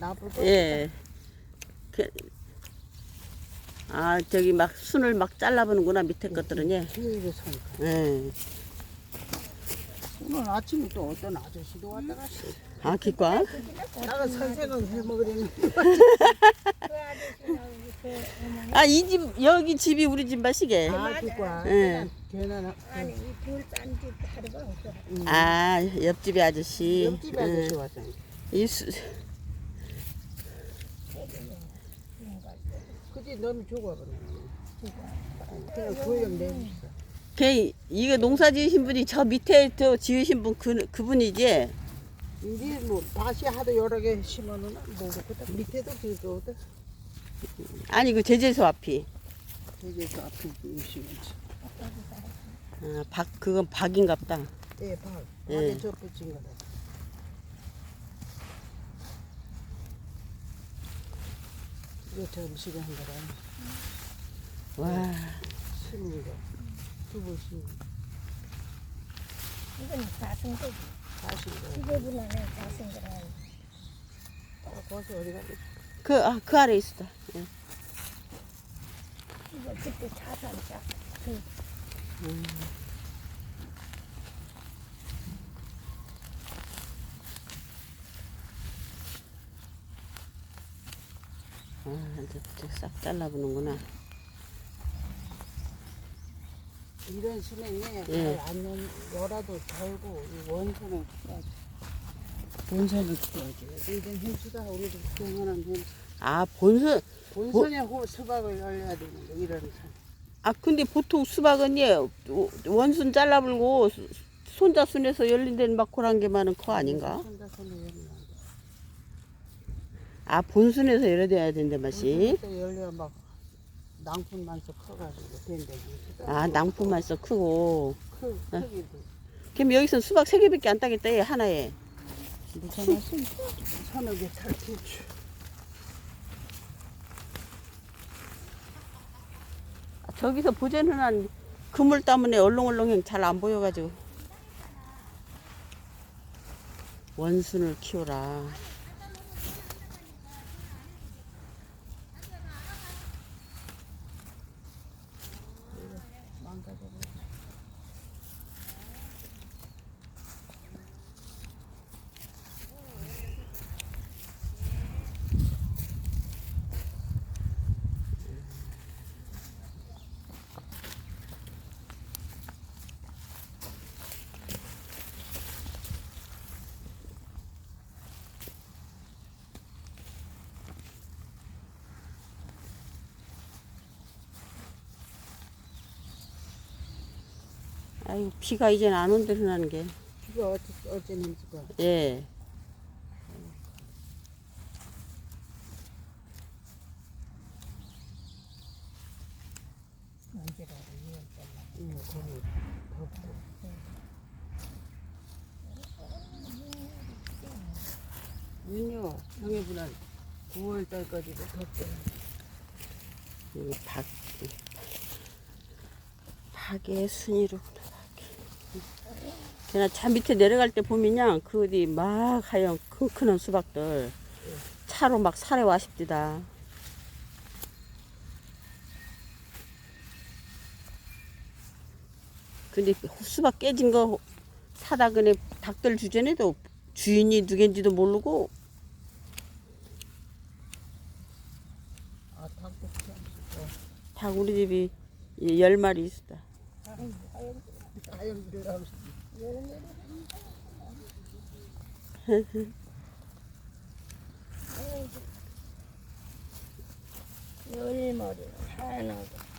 나. 예. 그, 아, 저기 막 순을 막 잘라보는구나, 밑에 것들은, 예. 사니까. 예. 오늘 아침에 또 어떤 아저씨도 왔다 갔어. 아, 기과? 나가 선생을 해 먹으려는. 아, 이 집, 여기 집이 우리 집 마시게. 아, 기과. 예. 아니 이둘딴집 하루가 없어. 아, 옆집의 아저씨. 옆집에 아저씨 왔어. 이 수, 그지 너무 죽어버려. 그냥 고용 내줬어. 걔, 이거 농사 지으신 분이 저 밑에 저 지으신 분, 그, 그분이지? 이제 뭐 다시 하도 여러 개 심어놓으면 모르거든. 밑에도 그거거든. 아니, 그 제재소 앞이. 여기서 앞에 음식이지. 아, 박, 그건 박인갑다. 예, 박. 예. 박에 저 붙인 거다. 이거 저 음식을 한 거라. 와, 심은 거. 두부 거. 이건 자승거지. 다시 거. 지저분하네 자승거라. 어, 거기서 어디 가고. 그, 아, 그 아래 있었다. 예. 이거 그때 자산자. 아, 이제 싹 잘라보는구나. 이런 수명이 예. 안녕 열화도 달고 이 원선을 키워야지. 본선을 키워야지. 이런 힘수다 우리도 경연한 힘. 아, 본선, 본선에 호 수박을 열려야 되는 거 이런 산. 아, 근데 보통 수박은 예, 원순 잘라불고 수- 손자 순에서 열린다는 막 그런 게 많은 거 아닌가? 열리는 거. 아, 본순에서 열어야 된다 맛이. 열려 막 낭푼만 써 커가지고 된대. 아, 낭품만 써 크고. 크 크기도. 그럼 여기서 수박 세 개밖에 안 따겠다, 얘 하나에. 무슨? 서너 개. 아, 저기서 보재는 한 그물 때문에 얼렁얼렁해 잘안 보여가지고. 원순을 키워라. 망가 아이고, 비가 이제는 안 온다는 게. 비가 어째 어째는지 봐. 예. 언제가 응, 거기 덥고. 윤요 형해분한 9월 달까지도 덥대. 여기 박, 박의 순이로구나. 그냥 차 밑에 내려갈 때 보면요, 그 어디 막 하얀 큰큰한 수박들 차로 막 사래 와십디다. 근데 수박 깨진 거 사다 그네 닭들 주전에도 주인이 누군지도 모르고 아. 닭 우리 집이 열 마리 있었다. 하얀 들어가고 열머리 하나고